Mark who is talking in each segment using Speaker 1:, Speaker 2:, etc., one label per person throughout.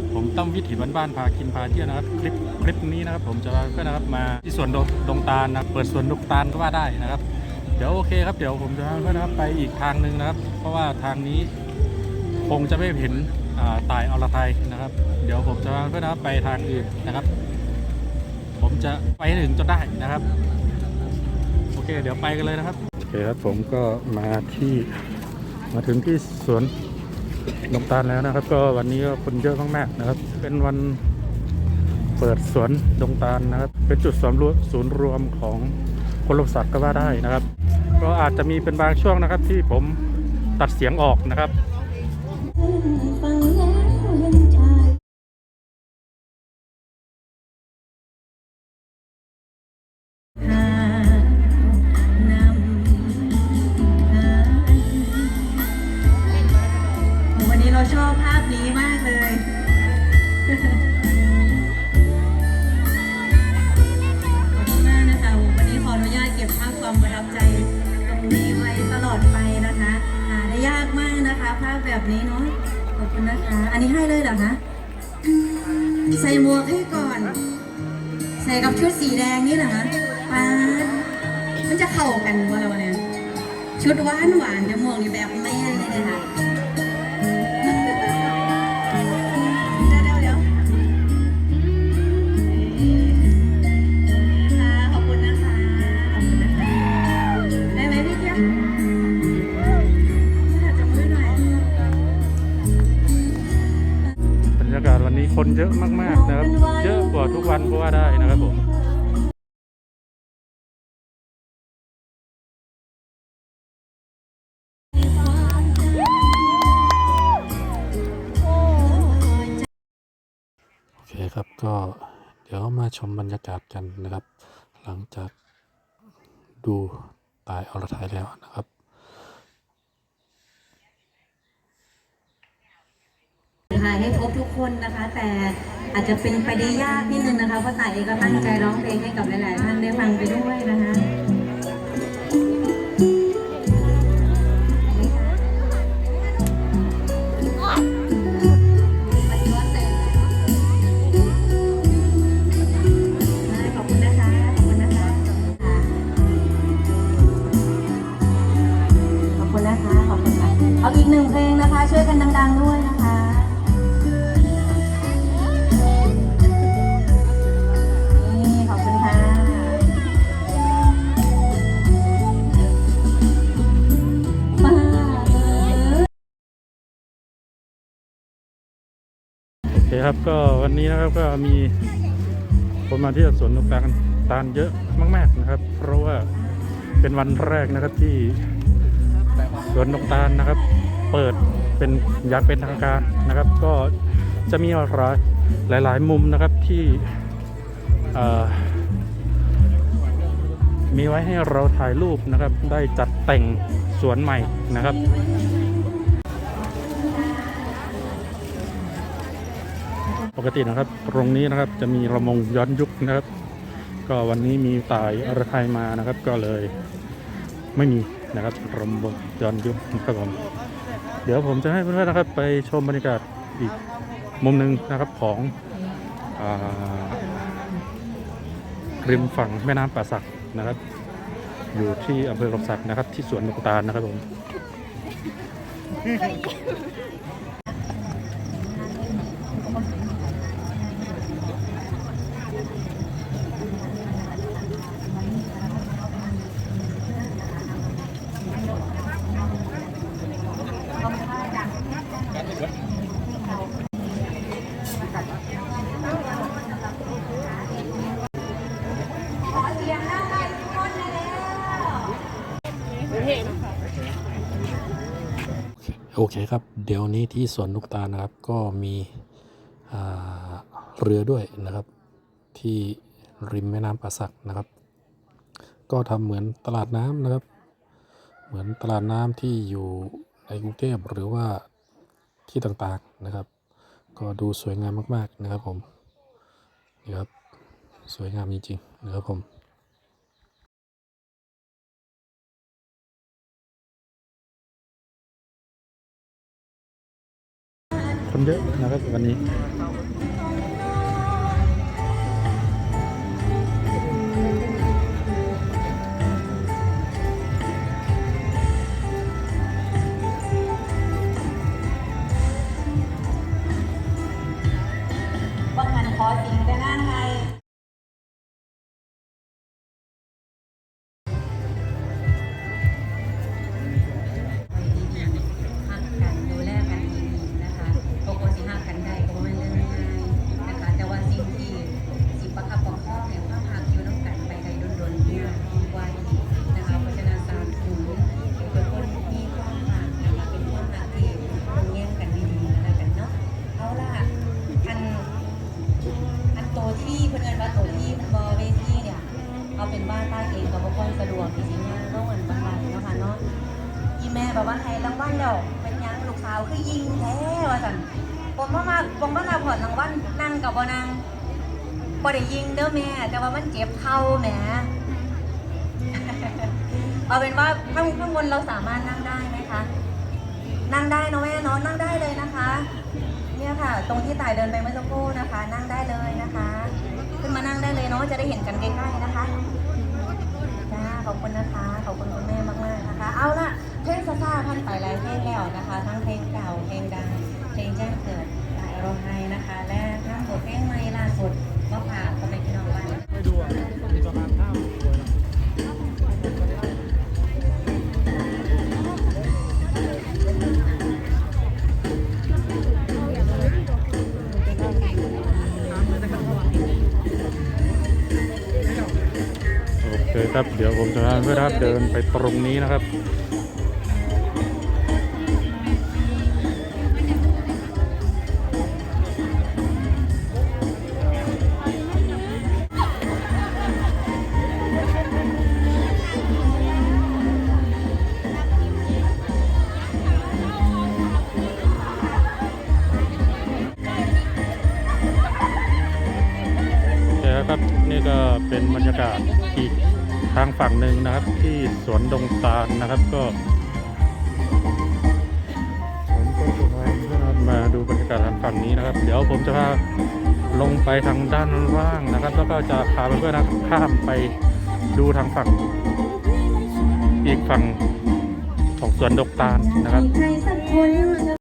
Speaker 1: ครับผมต้อมวิถีบ้านๆพากินพาเที่ยวนะครับคลิปคลิปนี้นะครับ ผมจะพาเพื่อนนะครับมาที่สวนดงดงตาลนะเปิดสวนดงตาลก็ว่าได้นะครับ เดี๋ยวโอเคครับเดี๋ยวผมจะพาเพื่อนนะครับไปอีกทางหนึ่งนะครับ เพราะว่าทางนี้คงจะไม่เห็นอ่าตายอรไทยนะครับ เดี๋ยวผมจะพาเพื่อนนะครับไปทางอื่นนะครับ ผมจะไปให้ถึงจนได้นะครับโอเคเดี๋ยวไปกันเลยนะครับโอเคครับผมก็มาที่มาถึงที่สวน ลงตาลแล้วนะครับ ก็วันนี้ก็คนเยอะมากๆนะครับ เป็นวันเปิดสวนดงตาลนะครับ เป็นจุดสำรวมศูนย์รวมของคนรบสัตว์ก็ว่าได้นะครับ ก็อาจจะมีเป็นบางช่วงนะครับที่ผมตัดเสียงออกนะครับ
Speaker 2: แบบนี้เนาะ ขอบคุณนะคะ อันนี้ให้เลยเหรอคะ ใส่หมวกให้ก่อน ใส่กับชุดสีแดงนี่เหรอคะป้ามันจะเข้ากันวะเราเนี่ย ชุดหวานหวานจะมวกนี่แบบแม่เลยนะคะ คนเยอะ
Speaker 1: มากๆนะครับ เยอะกว่าทุกวันก็ว่าได้นะครับผมโอเคครับก็เดี๋ยวมาชมบรรยากาศกันนะครับ หลังจากดูตายอรไทยแล้วนะครับ
Speaker 2: ถ่ายให้ครบทุกคนนะคะ แต่อาจจะเป็นไปได้ยากนิดนึงนะคะเพราะต่ายเองก็ตั้งใจร้องเพลงให้กับหลาย ๆ ท่านได้ฟังไปด้วยนะคะขอบคุณนะคะ ขอบคุณนะคะขอบคุณนะคะขอบคุณค่ะ เอาอีกหนึ่งเพลงนะคะ ช่วยกันดัง ๆ ด้วยนะ ค
Speaker 1: รับ ก็วันนี้นะครับก็มีคนมาที่สวนนกตาลตาลเยอะมาก ๆนะครับ เพราะว่าเป็นวันแรกนะครับที่สวนนกตาลนะครับ เปิดเป็นอยากเป็นทางการนะครับ ก็จะมีหลายหลายๆมุมนะครับที่มีไว้ให้เราถ่ายรูปนะครับ ได้จัดแต่งสวนใหม่นะครับ กตินะครับ ตรงนี้นะครับจะมีระมงย้อนยุคนะครับ ก็วันนี้มีตายอรไทยมานะครับ ก็เลยไม่มีนะครับระมงย้อนยุคนะครับผมเดี๋ยวผมจะให้เพื่อนๆนะครับ ไปชมบรรยากาศอีกมุมหนึ่งนะครับของอริมฝั่งแม่น้ำป่าสักนะครับ อยู่ที่อำเภอลมศักนะครับ ที่สวนนกตาลนะครับผม โอเคครับ เดี๋ยวนี้ที่สวนลูกตานะครับ ก็มีเรือด้วยนะครับ ที่ริมแม่น้ำป่าสักนะครับ ก็ทำเหมือนตลาดน้ำนะครับ เหมือนตลาดน้ำที่อยู่ในกรุงเทพหรือว่าที่ต่างๆนะครับ ก็ดูสวยงามมาก ๆนะครับผมนี่ครับ สวยงามจริงๆนะครับผม คนเยอะนะครั
Speaker 2: บวันนี้ แม่แบบว่าให้รางวัลแล้วเป็นยังลูกสาวคือยิงแท้ว่าสันผมว่ามาผมว่ามาผ่อนรางวัลนั่งกับบ่นั่งบ่ได้ยิงเด้อแม่ แต่ว่ามันเจ็บเข่าแหมเอาเป็นว่าข้างข้างบนเราสามารถนั่งได้ไหมคะ นั่งได้เนอะแม่เนาะนั่งได้เลยนะคะ เนี่ยค่ะ ตรงที่ต่ายเดินไปเมื่อสักครู่นะคะ นั่งได้เลยนะคะ ขึ้นมานั่งได้เลยเนาะจะได้เห็นกันใกล้ๆนะคะ เครับ เดี๋
Speaker 1: ยวผมจะพาเพื่อนครับเดินไปตรงนี้นะครับโอเคครับนี่ก็เป็นบรรยากาศอีก ทางฝั่งหนึ่งนะครับ ที่สวนดงตาลนะครับก็ผมก็จะพาเพื่อนมาดูบรรยากาศทางฝั่งนี้นะครับ เดี๋ยวผมจะพาลงไปทางด้านล่างนะครับ แล้วก็จะพาเพื่อนๆนะข้ามไปดูทางฝั่ง อีกฝั่งของสวนดงตาลนะครับ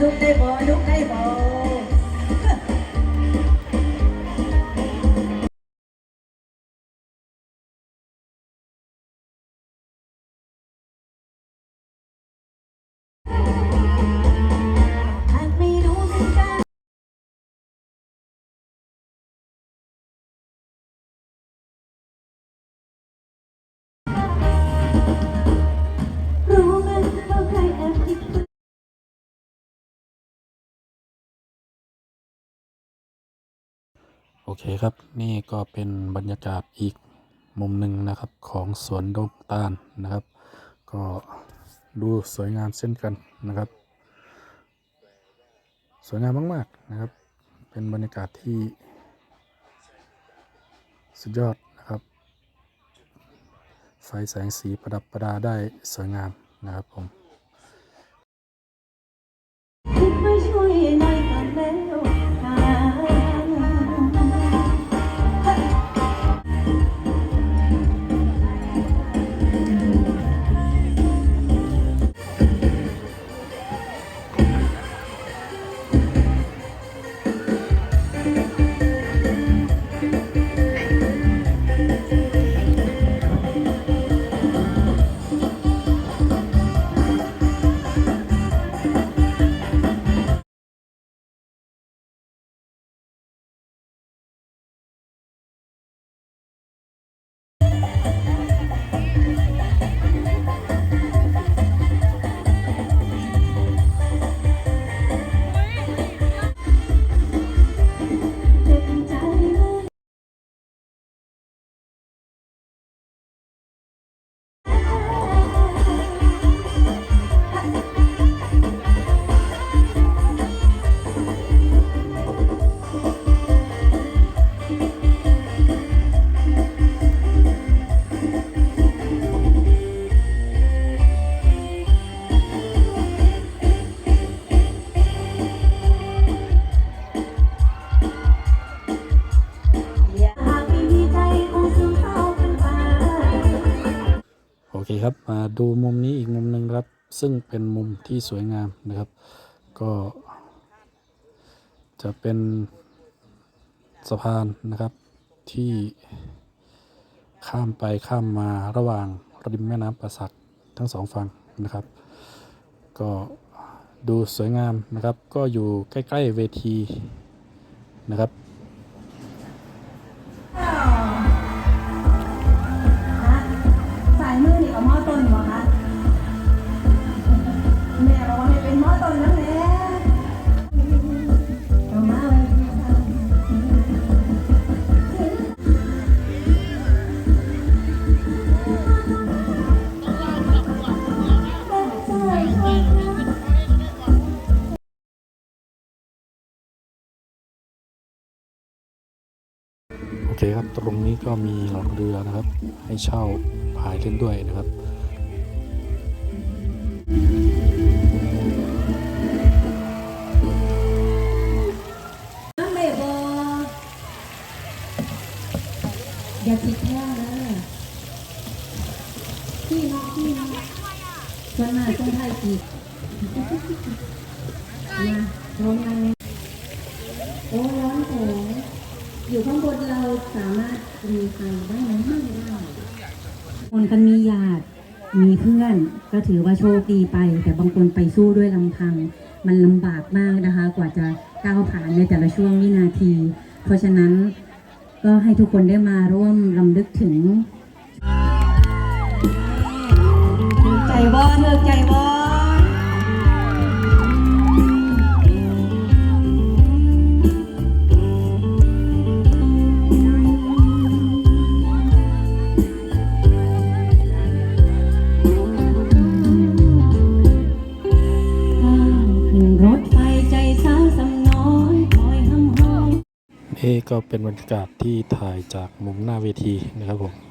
Speaker 2: ลุกได้บ่ลุกได้บ่ อ
Speaker 1: เคครับนี่ก็เป็นบรรยากาศอีกมุมหนึ่งนะครับของสวนดงตาลนะครับ ก็ดูสวยงามเช่นกันนะครับ สวยงามมากๆนะครับ เป็นบรรยากาศที่ สุดยอดนะครับ ไฟแสงสีประดับประดาได้สวยงามนะครับผม
Speaker 2: ดูมุ
Speaker 3: มนี้อีกมุมหนึ่งครับ ซึ่งเป็นมุมที่สวยงามนะครับ ก็จะเป็นสะพานนะครับที่ข้ามไปข้ามมาระหว่างริมแม่น้ำป่าสักทั้งสองฝั่งนะครับ ก็ดูสวยงามนะครับ ก็อยู่ใกล้ ๆ เวทีนะครับ
Speaker 2: เคครับตรงนี้ก็มีหลัง
Speaker 3: เรือนะครับ ให้เช่าพายเล่นด้วยนะครับ
Speaker 2: น้ำเบบบอย่าคิดแค่เลยพี่น้องพี่น้องส่วนมากต้องไทยอีกมาลงมาโอ้ร้อน อยู่ข้างบนเราสามารถมีไฟได้ไหมไม่ได้คนกันมีญาติมีเพื่อนก็ถือว่าโชคดีไป แต่บางคนไปสู้ด้วยลำพัง มันลำบากมากนะคะ กว่าจะก้าวผ่านในแต่ละช่วงวินาที เพราะฉะนั้นก็ให้ทุกคนได้มาร่วมลำลึกถึงใจบ่เถิกใจบ่ขึ้ เอ
Speaker 3: ก็เป็นบรรยากาศที่ถ่ายจากมุมหน้าเวทีนะครับผม